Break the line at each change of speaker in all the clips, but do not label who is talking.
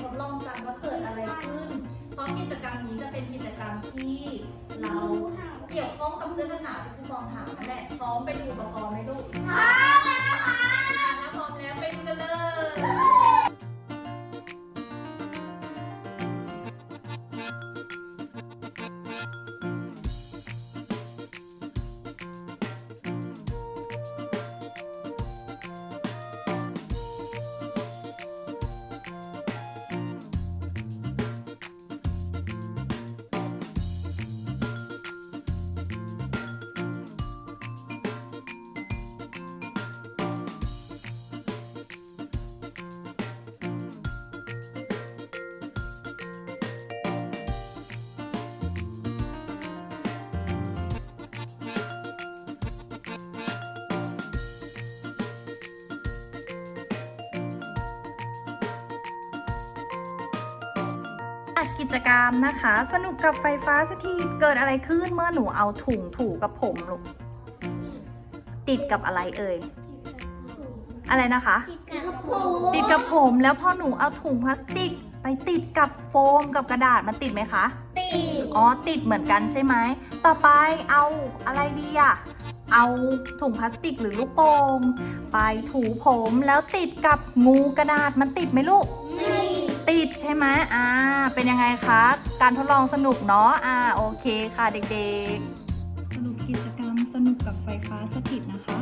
ทดลองกันว่าเกิดอะไรขึ้น เพราะกิจกรรมนี้จะเป็นกิจกรรมที่เราเกี่
ยวข้องกับเสื้อ
กันหนาวที่ผู้กองถามนั่นแหละพร้อมไปดูอุปกรณ์ไหมลูกพร้อม
จัดกิจกรรมนะคะ สนุกกับไฟฟ้าสักทีเกิดอะไรขึ้นเมื่อหนูเอาถุงถูกับผมลูกติดกับอะไรเอ่ยอะไรนะคะ
ติดกับผม
ติดกับผมแล้วพอหนูเอาถุงพลาสติก ไปติดกับโฟมกับกระดาษมันติดไหมคะ
ติด
อ๋อติดเหมือนกันใช่ไหม ต่อไปเอาอะไรดีอะเอาถุงพลาสติกหรือลูกโป่งไปถูผมแล้วติดกับงูกระดาษมันติดไหมลูก
ไม่
ติดใช่ไหมอ่า เป็นยังไงคะ การทดลองสนุกเนาะ อ่า โอเคค่ะเด็กๆสนุกกิจกรรมสนุกกับไฟฟ้าสถิตนะคะ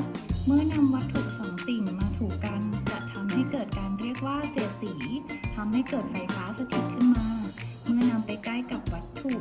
เมื่อนำวัตถุสองสิ่งมาถูกกันจะทำให้เกิดการเรียกว่าเสียสีทำให้เกิดไฟฟ้าสถิตขึ้นมา เมื่อนำไปใกล้กับวัตถุ